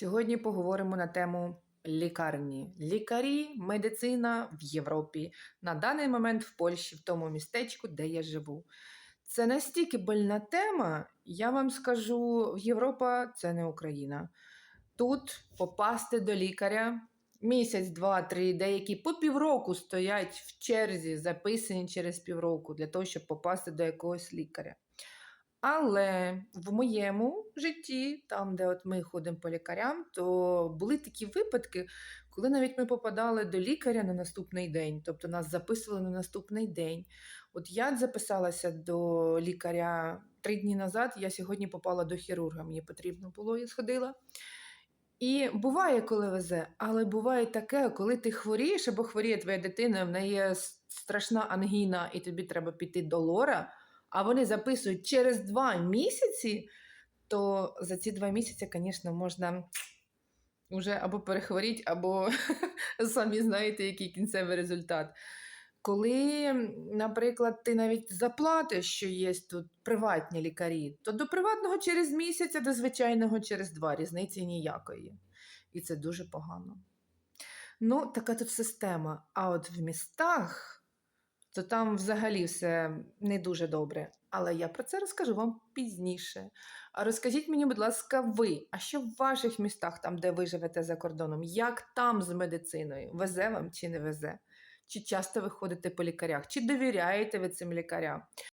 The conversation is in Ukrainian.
Сьогодні поговоримо на тему лікарні. Лікарі, медицина в Європі. На даний момент в Польщі, в тому містечку, де я живу. Це настільки больна тема, я вам скажу, Європа це не Україна. Тут попасти до лікаря місяць, два, три, деякі по півроку стоять в черзі, записані через півроку для того, щоб попасти до якогось лікаря. Але в моєму житті, там, де от ми ходимо по лікарям, то були такі випадки, коли навіть ми попадали до лікаря на наступний день, тобто нас записували на наступний день. От я записалася до лікаря три дні назад, я сьогодні попала до хірурга, мені потрібно було, я сходила. І буває, коли везе, але буває таке, коли ти хворієш або хворіє твоя дитина, в неї страшна ангіна, і тобі треба піти до лора, а вони записують через два місяці, то за ці два місяці, звісно, можна вже або перехворіти, або самі знаєте, який кінцевий результат. Коли, наприклад, ти навіть заплатиш, що є тут приватні лікарі, то до приватного через місяць, а до звичайного через два різниці ніякої. І це дуже погано. Ну, така тут система. А от в містах, то там взагалі все не дуже добре. Але я про це розкажу вам пізніше. А розкажіть мені, будь ласка, ви, а що в ваших містах, там, де ви живете за кордоном, як там з медициною? Везе вам чи не везе? Чи часто ви ходите по лікарях? Чи довіряєте ви цим лікарям?